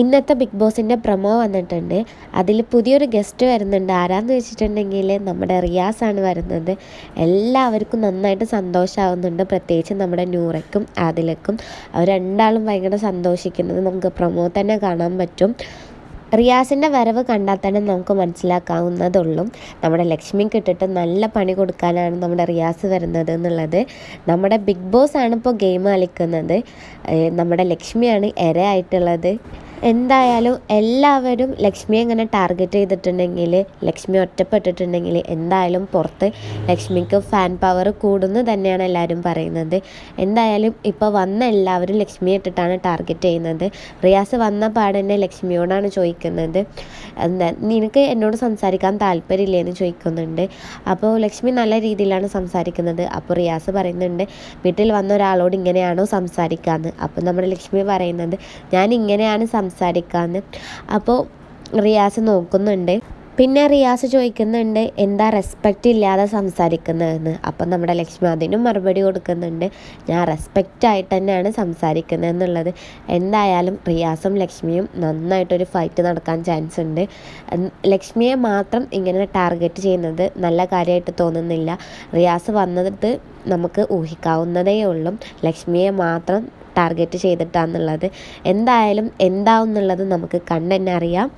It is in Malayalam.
ഇന്നത്തെ ബിഗ് ബോസിന്റെ പ്രമോ വന്നിട്ടുണ്ട്. അതിൽ പുതിയൊരു ഗസ്റ്റ് വരുന്നുണ്ട്. ആരാന്ന് വെച്ചിട്ടുണ്ടെങ്കിൽ നമ്മുടെ റിയാസാണ് വരുന്നത്. എല്ലാവർക്കും നന്നായിട്ട് സന്തോഷമാവുന്നുണ്ട് പ്രത്യേകിച്ച് നമ്മുടെ നൂറയ്ക്കും ആദിലക്കും. അവർ രണ്ടാളും ഭയങ്കര സന്തോഷിക്കുന്നത് നമുക്ക് പ്രമോ തന്നെ കാണാൻ പറ്റും. റിയാസിന്റെ വരവ് കണ്ടാൽ തന്നെ നമുക്ക് മനസ്സിലാക്കാവുന്നതുള്ളൂ. നമ്മുടെ ലക്ഷ്മിക്ക് ഇട്ടിട്ട് നല്ല പണി കൊടുക്കാനാണ് നമ്മുടെ റിയാസ് വരുന്നത് എന്നുള്ളത്. നമ്മുടെ ബിഗ് ബോസ് ആണ് ഗെയിം കളിക്കുന്നത്. നമ്മുടെ ലക്ഷ്മിയാണ് ഇരയായിട്ടുള്ളത്. എന്തായാലും എല്ലാവരും ലക്ഷ്മിയെ ഇങ്ങനെ ടാർഗറ്റ് ചെയ്തിട്ടുണ്ടെങ്കിൽ ലക്ഷ്മി ഒറ്റപ്പെട്ടിട്ടുണ്ടെങ്കിൽ എന്തായാലും പുറത്ത് ലക്ഷ്മിക്ക് ഫാൻ പവർ കൂടുന്നു തന്നെയാണ് എല്ലാവരും പറയുന്നത്. എന്തായാലും ഇപ്പോൾ വന്ന എല്ലാവരും ലക്ഷ്മിയെ ഇട്ടിട്ടാണ് ടാർഗറ്റ് ചെയ്യുന്നത്. റിയാസ് വന്ന പാടന്നെ ലക്ഷ്മിയോടാണ് ചോദിക്കുന്നത്. എന്താ നിനക്ക് എന്നോട് സംസാരിക്കാൻ താല്പര്യമില്ലേ എന്ന് ചോദിക്കുന്നുണ്ട്. അപ്പോൾ ലക്ഷ്മി നല്ല രീതിയിലാണ് സംസാരിക്കുന്നത്. അപ്പോൾ റിയാസ് പറയുന്നുണ്ട് വീട്ടിൽ വന്ന ഒരാളോട് ഇങ്ങനെയാണോ സംസാരിക്കാമെന്ന് അപ്പോൾ നമ്മുടെ ലക്ഷ്മി പറയുന്നത് ഞാൻ ഇങ്ങനെയാണ് സംസാരിക്കാമെന്ന്. അപ്പോൾ റിയാസ് നോക്കുന്നുണ്ട്. പിന്നെ റിയാസ് ചോദിക്കുന്നുണ്ട് എന്താ റെസ്പെക്റ്റ് ഇല്ലാതെ സംസാരിക്കുന്നതെന്ന്? അപ്പം നമ്മുടെ ലക്ഷ്മി അതിനും മറുപടി കൊടുക്കുന്നുണ്ട് ഞാൻ റെസ്പെക്റ്റ് ആയിട്ട് തന്നെയാണ് സംസാരിക്കുന്നത് എന്നുള്ളത് എന്തായാലും റിയാസും ലക്ഷ്മിയും നന്നായിട്ടൊരു ഫൈറ്റ് നടക്കാൻ ചാൻസ് ഉണ്ട്. ലക്ഷ്മിയെ മാത്രം ഇങ്ങനെ ടാർഗറ്റ് ചെയ്യുന്നത് നല്ല കാര്യമായിട്ട് തോന്നുന്നില്ല. റിയാസ് വന്നത് നമുക്ക് ഊഹിക്കാവുന്നതേ ഉള്ളൂ. ലക്ഷ്മിയെ മാത്രം ടാർഗറ്റ് ചെയ്തിട്ടാന്നുള്ളത്. എന്തായാലും എന്താവും എന്നുള്ളത് നമുക്ക് കണ്ടെന്നെ അറിയാം.